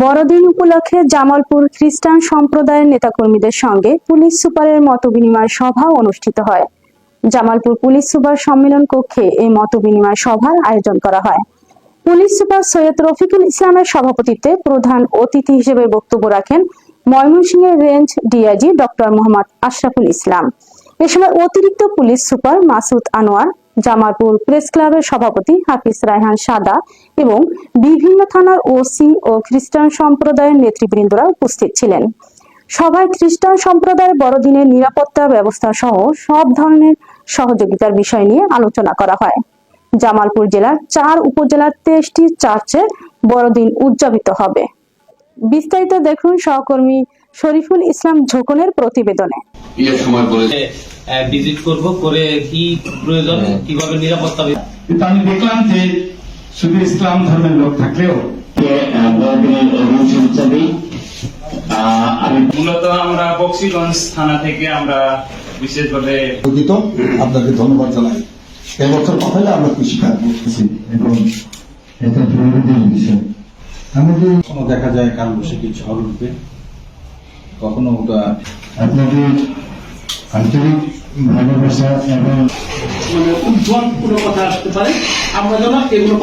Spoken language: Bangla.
বড়দিন উপলক্ষে জামালপুর খ্রিস্টান সম্প্রদায়ের নেতাকর্মীদের সঙ্গে পুলিশ সুপারের মতবিনিময় সভা অনুষ্ঠিত হয়। জামালপুর পুলিশ সুপার সম্মেলন কক্ষে এই মতবিনিময় সভার আয়োজন করা হয়। পুলিশ সুপার সৈয়দ রফিকুল ইসলামের সভাপতিত্বে প্রধান অতিথি হিসেবে বক্তব্য রাখেন ময়মনসিংহের range DIG doctor Mohammad Ashraful Islam. এ সময় অতিরিক্ত police super Masud Anwar Jamalpur press ক্লাবের সভাপতি হাফিজ রায়হান সাদা এবং বিভিন্ন থানার ওসি ও খ্রিস্টান সম্প্রদায়ের নেতৃবৃন্দরা উপস্থিত ছিলেন। সভায় খ্রিস্টান সম্প্রদায়ের বড়দিনের নিরাপত্তা ব্যবস্থা সহ সব ধরনের সহযোগিতার বিষয় নিয়ে আলোচনা করা হয়। জামালপুর জেলার চার উপজেলার তেইশটি চার্চে বড়দিন উদযাপিত হবে। বিস্তারিত দেখুন সহকর্মী শরীফুল ইসলাম ঝোকনের প্রতিবেদনে। ইয়ের সময় বলেছে ভিজিট করব করে কি প্রয়োজন কীভাবে নিরাপত্তা কিন্তু আমি দেখলাম যে শুধু ইসলাম ধর্মের লোক থাকলেও আমি মূলত আমরা বক্সিগঞ্জ থানা থেকে আমরা বিশেষভাবে দুঃখিত আপনাকে ধন্যবাদ জানাই। এবছর পাঠালে আমরা খুশি থাকব এবং এটা জরুরি বিষয়। আমাদের দেখা যায় কালবৈশাখী ঝড় উঠবে। কখনো ওটা আপনাদের আন্তরিক ভালোবাসা এবং মানে উজ্জ্বল কোনো কথা আসতে পারে। আমরা যেন এগুলো